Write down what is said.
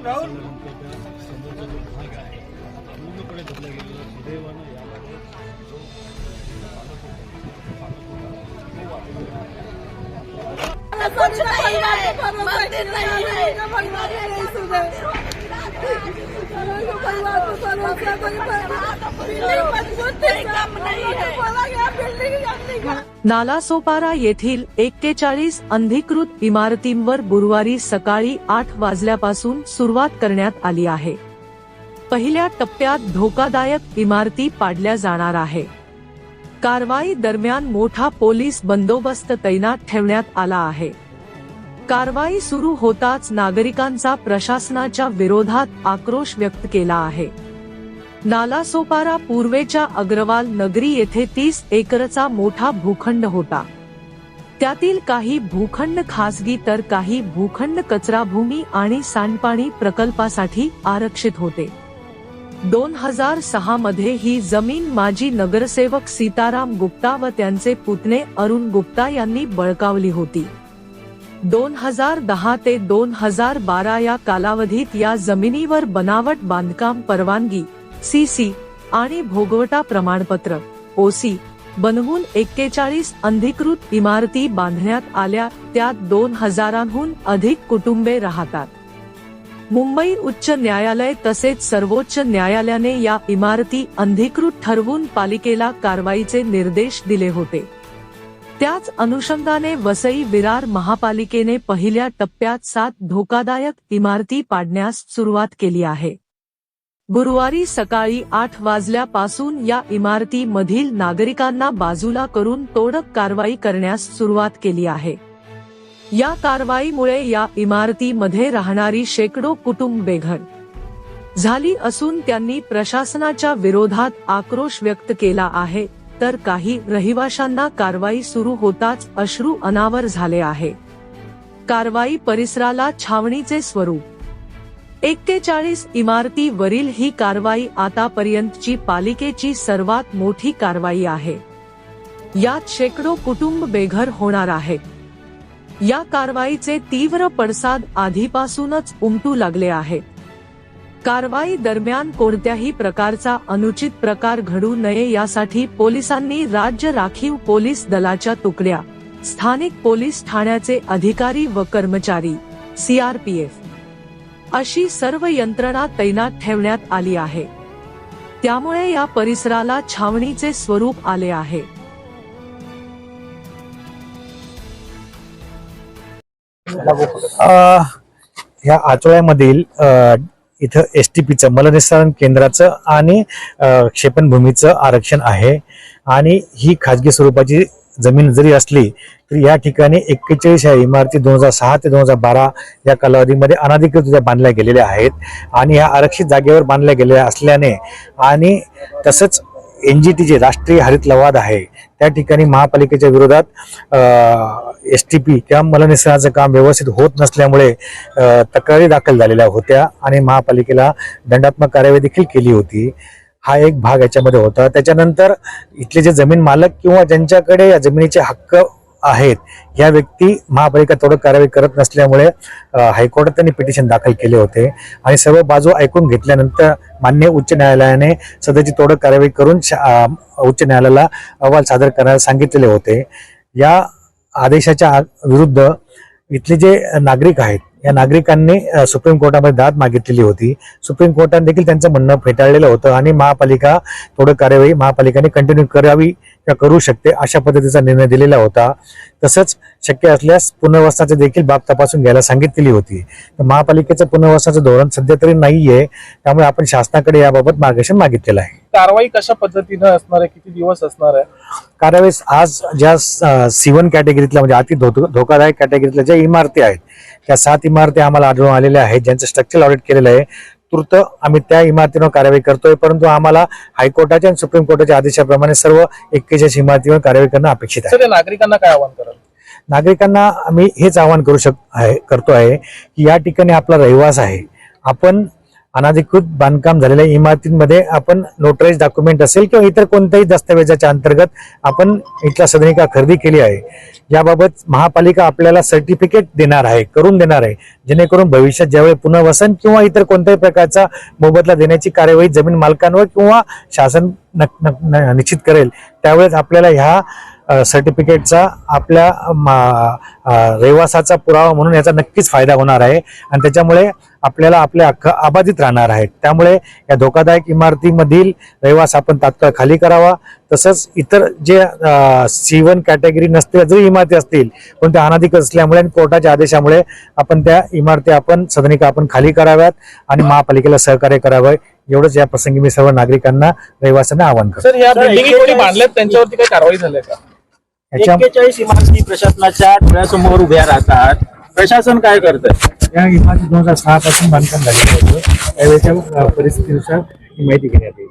समोरचा जो पूर्णपणे धरला गेलेला सुदैवानं याबाबत जो बिल्डिंग नालासोपारा येथील एक्केचाळीस अंधीकृत इमारतींवर गुरुवारी सकाळी आठ वाजल्यापासून सुरुवात करण्यात आली आहे. पहिल्या टप्प्यात धोकादायक इमारती पाडल्या जाणार आहे. कारवाई दरम्यान मोठा पोलीस बंदोबस्त तैनात ठेवण्यात आला आहे. कारवाई सुरू होताच नागरिकांचा प्रशासनाच्या विरोधात आक्रोश व्यक्त केला आहे. नालासोपारा पूर्वेच्या अग्रवाल नगरी येथे तीस एकरचा मोठा भूखंड होता. त्यातील काही भूखंड खासगी तर काही भूखंड कचराभूमी आणि सांडपाणी प्रकल्पासाठी आरक्षित होते. दोन हजार सहा मध्ये ही जमीन माजी नगरसेवक सीताराम गुप्ता व त्यांचे पुतणे अरुण गुप्ता यांनी बळकावली होती. दोन हजार दहा ते दोन हजार बारा या कालावधीत या जमिनीवर बनावट बांधकाम परवानगी सीसी आणि भोगवटा प्रमाणपत्र. ओसी बनवून एक्केचाळीस अंधीकृत इमारती बांधण्यात आल्या त्यात दोन हजारांहून अधिक कुटुंबे राहतात. मुंबई उच्च न्यायालय तसेच सर्वोच्च न्यायालयाने या इमारती अंधीकृत ठरवून पालिकेला कारवाईचे निर्देश दिले होते. त्याच अनुषंगाने वसई विरार महापालिकेने पहिल्या टप्प्यात सात धोकादायक इमारती पाडण्यास सुरुवात केली आहे. गुरुवारी सकाळी आठ वाजल्यापासून या इमारतीमधील नागरिकांना बाजूला करून तोडक कारवाई करण्यास सुरुवात केली आहे. या कारवाईमुळे या इमारतीमध्ये राहणारी शेकडो कुटुंब बेघर झाली असून त्यांनी प्रशासनाच्या विरोधात आक्रोश व्यक्त केला आहे तर काही रहिवाशांना कारवाई सुरू होताच अश्रू अनावर झाले आहे. कारवाई परिसराला छावणीचे स्वरूप एक्केचाळीस इमारतीवरील ही कारवाई आतापर्यंतची पालिकेची सर्वात मोठी कारवाई आहे. यात शेकडो कुटुंब बेघर होणार आहेत. या कारवाईचे तीव्र पडसाद आधीपासूनच उमटू लागले आहेत. कारवाई दरम्यान कोणत्याही प्रकारचा अनुचित प्रकार घडू नये यासाठी पोलिसांनी राज्य राखीव पोलीस दलाच्या तुकड्या स्थानिक पोलीस ठाण्याचे अधिकारी व कर्मचारी सीआरपीएफ अशी सर्व यंत्रणा तैनात ठेवण्यात आली आहे. त्यामुळे या परिसराला छावणीचे स्वरूप आले आहे. ह्या आचोळ्यामधील इथं एस टी पीचं मलनिस्सारण केंद्राचं आणि क्षेपणभूमीचं आरक्षण आहे. आणि ही खाजगी स्वरूपाची जमीन जरी असली तरी या ठिकाणी एक्केचाळीस ह्या इमारती दोन हजार सहा ते दोन हजार बारा या कालावधीमध्ये अनाधिकृतरित्या बांधल्या गेलेल्या आहेत आणि ह्या आरक्षित जागेवर बांधल्या गेलेल्या असल्याने आणि तसंच एन जी टी जे राष्ट्रीय हरित लवाद आहे त्या ठिकाणी महापालिकेच्या विरोधात एस टी पी किंवा मलनिसर्गाचं काम व्यवस्थित होत नसल्यामुळे तक्रारी दाखल झालेल्या होत्या आणि महापालिकेला दंडात्मक कारवाई देखील केली होती. हा एक भाग याच्यामध्ये होता. त्याच्यानंतर इथले जे जमीन मालक किंवा ज्यांच्याकडे या जमिनीचे हक्क आहेत या व्यक्ती महापालिका तोडक कारवाई करत नसल्यामुळे हायकोर्टात त्यांनी पिटिशन दाखल केले होते. आणि सर्व बाजू ऐकून घेतल्यानंतर मान्य उच्च न्यायालयाने सध्याची तोडक कारवाई करून शा- उच्च न्यायालयाला अहवाल सादर करायला सांगितलेले होते. या आदेशाच्या आ- विरुद्ध इथले जे नागरिक आहेत या नागरिकांनी सुप्रीम कोर्टामध्ये दाद मागितलेली होती. सुप्रीम कोर्टाने देखील त्यांचं म्हणणं फेटाळलेलं होतं आणि महापालिका थोडं कार्यवाही महापालिकेने कंटिन्यू करावी किंवा करू शकते अशा पद्धतीचा निर्णय दिलेला होता. तसंच शक्य असल्यास पुनर्वसनाचे देखील बाब तपासून घ्यायला सांगितलेली होती. तर महापालिकेचं पुनर्वसनाचं धोरण सध्या तरी नाहीये. त्यामुळे आपण शासनाकडे याबाबत मार्गदर्शन मागितलेलं आहे. कारवाई कशा पद्धतीनं असणार आहे? किती दिवस असणार आहे? कारवाई आज ज्या सिवन कॅटेगरीतल्या म्हणजे अति धोकादायक कॅटेगरीतल्या ज्या इमारती आहेत त्या सात इमारती आम्हाला आढळून आलेल्या आहेत ज्यांचं स्ट्रक्चर ऑडिट केलेलं आहे. तूर्त आम्ही त्या इमारतीवर कारवाई करतोय परंतु आम्हाला हायकोर्टाच्या आणि सुप्रीम कोर्टाच्या आदेशाप्रमाणे सर्व एक्केचाळीस इमारतीवर कारवाई करणं अपेक्षित आहे. नागरिकांना काय आवाहन कराल? नागरिकांना आम्ही हेच आवाहन करू शक आहे करतो आहे की या ठिकाणी आपला रहिवास आहे. आपण अनाधिकृत बांधकाम झालेल्या इमारतींमध्ये आपण नोटराईज डॉक्युमेंट असेल किंवा इतर कोणत्याही दस्तावेजाच्या अंतर्गत आपण इथला सदनिका खरेदी केली आहे. याबाबत महापालिका आपल्याला सर्टिफिकेट देणार आहे करून देणार आहे. जेणेकरून भविष्यात ज्यावेळी पुनर्वसन किंवा इतर कोणत्याही प्रकारचा मोबदला देण्याची कार्यवाही जमीन मालकांवर किंवा शासन नक- न- निश्चित करेल त्यावेळेस आपल्याला ह्या सर्टिफिकेटचा आपल्या रहिवासाचा पुरावा म्हणून याचा नक्कीच फायदा होणार आहे. आणि त्याच्यामुळे आपल्याला आपले हक्क अबाधित राहणार आहेत. त्यामुळे या धोकादायक इमारतीमधील रहिवास आपण तात्काळ खाली करावा. तसंच इतर जे सी वन कॅटेगरी नसतील जरी इमारती असतील पण त्या अनाधिकृत असल्यामुळे आणि कोर्टाच्या आदेशामुळे आपण त्या इमारती आपण सदनिका आपण खाली कराव्यात आणि महापालिकेला सहकार्य करावं. एवढंच या प्रसंगी मी सर्व नागरिकांना रहिवाशांना आवाहन करतो. सर या बिल्डिंगी कोणी 41 बांधल्यात? त्यांच्यावरती काही कारवाई झाली का? याच्या एक्केचाळीस इमारती प्रशासनाच्या डोळ्यासमोर उभ्या राहतात. प्रशासन काय करतं या इमारती दोन हजार सहा पासून बांधकाम झालेलं होतं त्यावेळेच्या अ, परिस्थितीनुसार ही माहिती घेण्यात येईल.